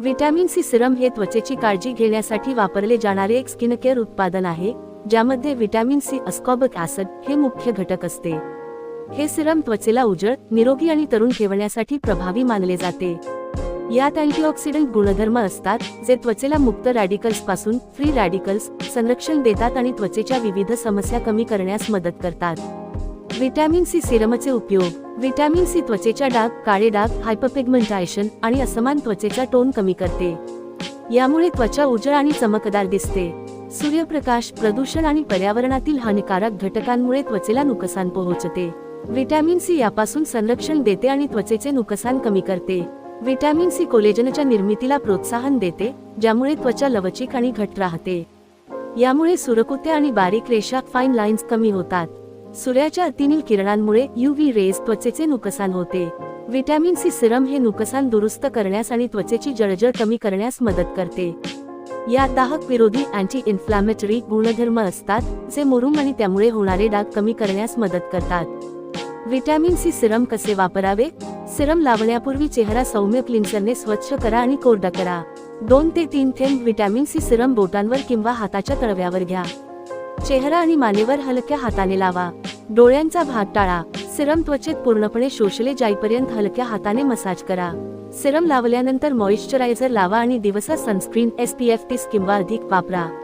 Vitamin C Serum हे त्वचेची काळजी घेण्यासाठी वापरले जाणारे एक स्किन केअर उत्पादन आहे ज्यामध्ये व्हिटॅमिन सी अस्कॉबिक ऍसिड हे मुख्य घटक असते. हे सिरम त्वचेला उजळ निरोगी आणि तरुण ठेवण्यासाठी प्रभावी मानले जाते. यात अँटीऑक्सिडंट गुणधर्म असतात जे त्वचेला मुक्त रॅडिकल्सपासून फ्री रॅडिकल्स संरक्षण देतात आणि त्वचेच्या विविध समस्या कमी करण्यास मदत करतात. व्हिटॅमिन सी सिरमचे उपयोग. व्हिटॅमिन सी त्वचेच्या डाग काळे डाग हायपरपिगमेंटायशन आणि असमान त्वचेचा टोन कमी करते. यामुळे त्वचा उजळ आणि चमकदार दिसते. सूर्यप्रकाश प्रदूषण आणि पर्यावरणातील हानिकारक घटकांमुळे त्वचेला नुकसान पोहोचते. व्हिटॅमिन सी यापासून संरक्षण देते आणि त्वचेचे नुकसान कमी करते. व्हिटॅमिन सी कोलेजनच्या निर्मितीला प्रोत्साहन देते ज्यामुळे त्वचा लवचिक आणि घट राहते. यामुळे सुरकुत्या आणि बारीक रेषा फाईन लाईन्स कमी होतात. सूर्याच्या अतिनील किरणांमुळे युव्ही रेज त्वचेचे नुकसान होते. व्हिटॅमिन सी सिरम हे नुकसान दुरुस्त करण्यास आणि त्वचेची जळजळ कमी करण्यास मदत करते. या दाहक विरोधी अँटी इन्फ्लॅमेटरी गुणधर्म असतात जे मुरुम आणि त्यामुळे होणारे डाग कमी करण्यास मदत करतात. व्हिटॅमिन सी सिरम कसे वापरावे? सिरम लावण्यापूर्वी चेहरा सौम्य क्लिन्सरने स्वच्छ करा आणि कोरडा करा. दोन ते तीन थेंब व्हिटॅमिन सी सिरम बोटांवर किंवा हाताच्या तळव्यावर घ्या. चेहरा आणि मानेवर हलक्या हाताने लावा. डोळ्यांचा भाग टाळा. सिरम त्वचेत पूर्णपणे शोषले जाईपर्यंत हलक्या हाताने मसाज करा. सिरम लावल्यानंतर मॉइश्चरायझर लावा आणि दिवसा सनस्क्रीन एस पी एफ तीस किंवा अधिक वापरा.